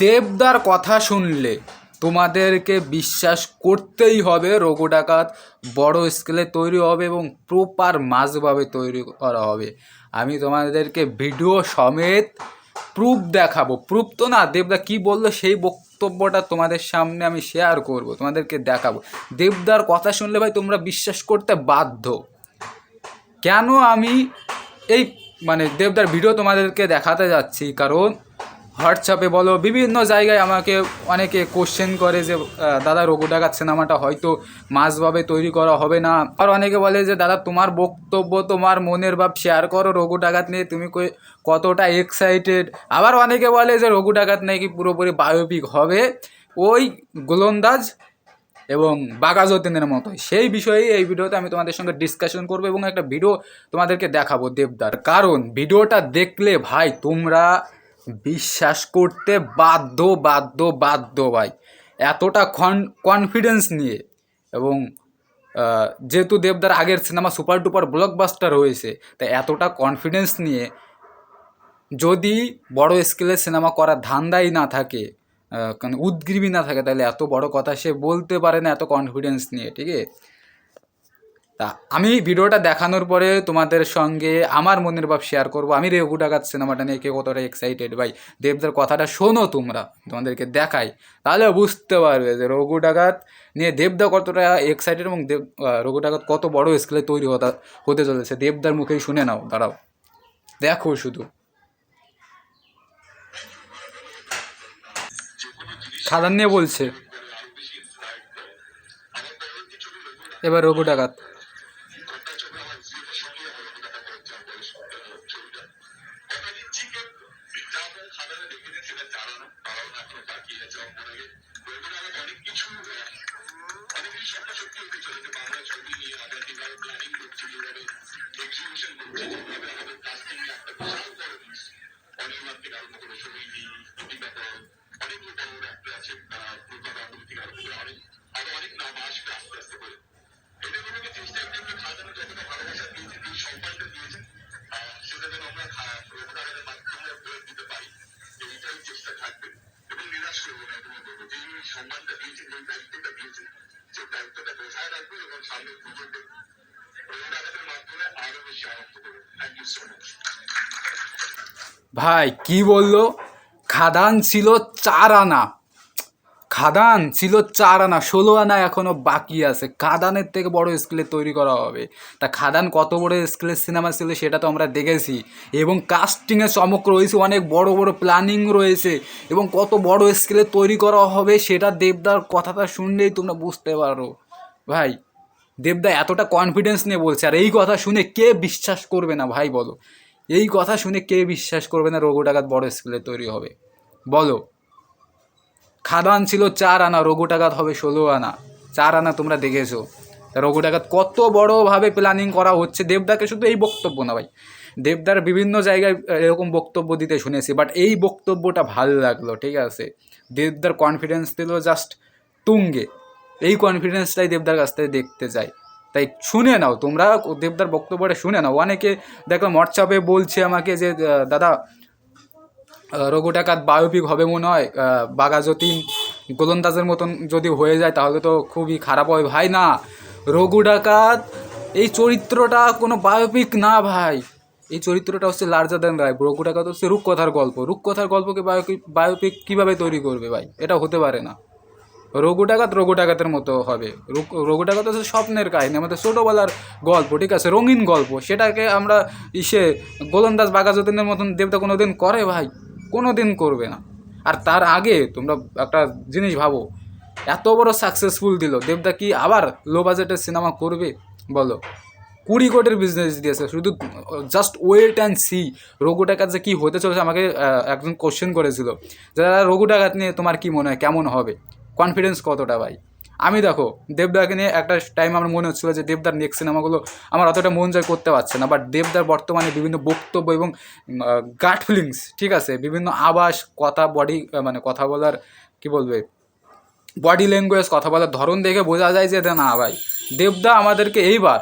দেবদার কথা শুনলে তোমাদেরকে বিশ্বাস করতেই হবে, রঘু ডাকাত বড় স্কেলে তৈরি হবে এবং প্রপার মাসভাবে তৈরি করা হবে। আমি তোমাদেরকে ভিডিও সমেত প্রুফ দেখাবো। প্রুফ তো না, দেবদা কি বলল সেই বক্তব্যটা তোমাদের সামনে আমি শেয়ার করব, তোমাদেরকে দেখাবো। দেবদার কথা শুনলে ভাই তোমরা বিশ্বাস করতে বাধ্য। কেন আমি এই মানে দেবদার ভিডিও তোমাদেরকে দেখাতে যাচ্ছি? কারণ হোয়াটসঅ্যাপে বলো, বিভিন্ন জায়গায় আমাকে অনেকে কোশ্চেন করে যে দাদা রঘু ডাকাত সিনেমাটা হয়তো মাসভাবে তৈরি করা হবে না। আর অনেকে বলে যে, দাদা, তোমার বক্তব্য, তোমার মনের ভাব শেয়ার করো রঘু ডাকাত নিয়ে, তুমি কতটা এক্সাইটেড আবার অনেকে বলে যে রঘু ডাকাত নাকি পুরোপুরি বায়োপিক হবে। ওই গোলন্দাজ এবং বাগাজতিনের মতো সেই বিষয়ে এই ভিডিওতে আমি তোমাদের সঙ্গে ডিসকাশন করব এবং একটা ভিডিও তোমাদেরকে দেখাবো দেবদার। কারণ ভিডিওটা দেখলে ভাই, তোমরা বিশ্বাস করতে বাধ্য বাধ্য বাধ্য ভাই। এতটা কনফিডেন্স নিয়ে। এবং যেহেতু দেবদার আগের সিনেমা সুপার ডুপার ব্লকবাস্টার হয়েছে তাই এতটা কনফিডেন্স নিয়ে যদি বড় স্কেলের সিনেমা করার ধান্দাই না থাকে উদ্গ্রীবী না থাকে, তাহলে এত বড় কথা সে বলতে পারে না এত কনফিডেন্স নিয়ে ঠিক আছে তা আমি ভিডিওটা দেখানোর পরে তোমাদের সঙ্গে আমার মনের ভাব শেয়ার করব। আমি রেগু ডাকাত সিনেমাটা নিয়ে কে কতটা এক্সাইটেড ভাই? দেবদার কথাটা শোনো তোমরা, তোমাদেরকে দেখাই। তাহলে বুঝতে পারবে যে রঘু ডাকাত নিয়ে দেবদা কতটা এক্সাইটেড এবং দেব রঘু ডাকাত কত বড় স্কেলে তৈরি হতা, হতে চলেছে। দেবদার মুখেই শুনে নাও, দাঁড়াও। দেখো শুধু। খাদান নিয়ে বলছে। এবার রঘু ডাকাত। সেটা দারুণ কারণ এখন তাকিয়ে আছে অঙ্গনাগে বইগুলো আমি অনেক কিছু অনেক কিছু স্বপ্ন সত্যি হতে চলেছে। বাংলা ছবি নিয়ে আমরা যেভাবে প্ল্যানিং করছি, যেভাবে এক্সিবিশন করছি, যেভাবে আমাদের কাস্টিং একটা বিশাল বড় মিস অনির্বাণ থেকে আরম্ভ করে সমিতি দীপিকা পর অনেক বড় একটা আছে কলকাতা আন্দোলন আরম্ভ করে অনেক, আরও অনেক নাম আসবে আস্তে আস্তে করে। এটা মনে হচ্ছে চেষ্টা একটা যতটা ভালোবাসা দিয়েছে, তিনি সম্মানটা ভাই, কি বলল? খাদান ছিল চার আনা। খাদান ছিল চার আনা, ষোলো আনা এখনও বাকি আছে। খাদানের থেকে বড় স্কেলে তৈরি করা হবে। তা খাদান কত বড় স্কেলের সিনেমা ছিল সেটা তো আমরা দেখেছি। এবং কাস্টিংয়ে চমক রয়েছে, অনেক বড় বড় প্ল্যানিং রয়েছে। এবং কত বড় স্কেলে তৈরি করা হবে সেটা দেবদার কথাটা শুনলেই তোমরা বুঝতে পারো। ভাই, দেবদা এতটা কনফিডেন্স নিয়ে বলছে। আর এই কথা শুনে কে বিশ্বাস করবে না ভাই বলো। এই কথা শুনে কে বিশ্বাস করবে না রঘু ডাকাত বড় স্কেলে তৈরি হবে? বলো। খাদান ছিল চার আনা, রঘু ডাকাত হবে ষোলো আনা। চার আনা তোমরা দেখেছ। রঘু ডাকাত কত বড়োভাবে প্ল্যানিং করা হচ্ছে? দেবদাকে শুধু এই বক্তব্য না ভাই। দেবদার বিভিন্ন জায়গায় এরকম বক্তব্য দিতে শুনেছি বাট এই বক্তব্যটা ভালো লাগল, ঠিক আছে? দেবদার কনফিডেন্স দিল জাস্ট তুঙ্গে। এই কনফিডেন্সটাই দেবদার কাছ থেকে দেখতে চাই। তাই শুনে নাও তোমরা দেবদার বক্তব্যটা শুনে নাও। অনেকে দেখলাম হোয়াটসঅ্যাপে বলছে আমাকে যে দাদা আহ, রঘু ডাকাত বায়োপিক হবে মনে হয় আহ, বাঘাযতীন গোলন্দাজের মতন যদি হয়ে যায় তাহলে তো খুবই খারাপ হয়। ভাই না রঘু ডাকাত এই চরিত্রটা কোনো বায়োপিক না ভাই। এই চরিত্রটা হচ্ছে লার্জার দ্যান রায়। রঘু ডাকাত হচ্ছে রূপকথার গল্প। রূপকথার গল্পকে বায়োপিক বায়োপিক কীভাবে তৈরি করবে ভাই? এটা হতে পারে না। রঘু ডাকাত রঘু ডাকাতের মতো হবে। রঘু- ডাকাত হচ্ছে স্বপ্নের কাহিনী, আমাদের ছোটোবেলার গল্প, ঠিক আছে? রঙিন গল্প। সেটাকে আমরা ইসে গোলন্দাজ বাঘাযতীনের মতন দেবতা কোনো দিন করে ভাই কোনো দিন করবে না। আর তার আগে তোমরা একটা জিনিস ভাবো, এত বড় সাকসেসফুল দিল দেবদা কি আবার লো বাজেটের সিনেমা করবে? বলো। কুড়ি কোটির বিজনেস দিয়েছে, শুধু just wait and see Raghu Dakat যে কী হতে চলেছে আমাকে একজন কোশ্চেন করেছিল। যে, দাদা, রঘু ডাকাত নিয়ে তোমার কি মনে হয়? কেমন হবে? কনফিডেন্স কতটা ভাই? আমি দেখো, দেবদাকে নিয়ে একটা টাইম আমার মনে হচ্ছিল যে দেবদার নেক্সট সিনেমাগুলো আমার অতটা মন জয় করতে পারছে না বাট দেবদার বর্তমানে বিভিন্ন বক্তব্য এবং গাট ফিলিংস ঠিক আছে? বিভিন্ন আবাস কথা বডি মানে কথা বলার, কি বলবে? বডি ল্যাঙ্গুয়েজ কথা বলার ধরন দেখে বোঝা যায় যে না ভাই। দেবদা আমাদেরকে এইবার,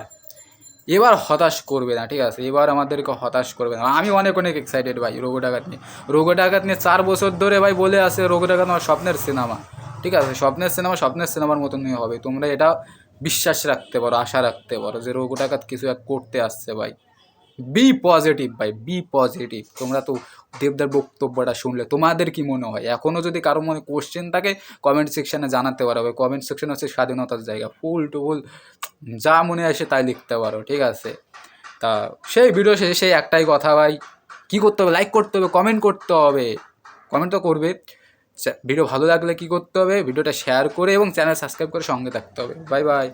এবার হতাশ করবে না, ঠিক আছে? এবার আমাদেরকে হতাশ করবে না। আমি অনেক অনেক এক্সাইটেড ভাই রোগো ডাকাত নিয়ে। রোগো ডাকাত নিয়ে চার বছর ধরে ভাই বলে আসে রোগো ডাকাত আমার স্বপ্নের সিনেমা ঠিক আছে? স্বপ্নের সিনেমা স্বপ্নের সিনেমার মতনই হবে। তোমরা এটা বিশ্বাস রাখতে পারো, আশা রাখতে পারো যে রোগো ডাকাত কিছু এক করতে আসছে ভাই। বি পজিটিভ ভাই বি পজিটিভ তোমরা তো দেবদার বক্তব্যটা শুনলে। তোমাদের কি মনে হয়? এখনও যদি কারও মনে কোশ্চেন থাকে কমেন্ট সেকশানে জানাতে পারো। ভাই কমেন্ট সেকশন হচ্ছে স্বাধীনতার জায়গা। ফুল টু ফুল যা মনে আসে তাই লিখতে পারো, ঠিক আছে? তা সেই ভিডিও শেষে সেই একটাই কথা ভাই। কী করতে হবে? লাইক করতে হবে কমেন্ট করতে হবে। কমেন্ট তো করবে। ভিডিও ভালো লাগলে কী করতে হবে? ভিডিওটা শেয়ার করে এবং চ্যানেল সাবস্ক্রাইব করে সঙ্গে থাকতে হবে। Bye bye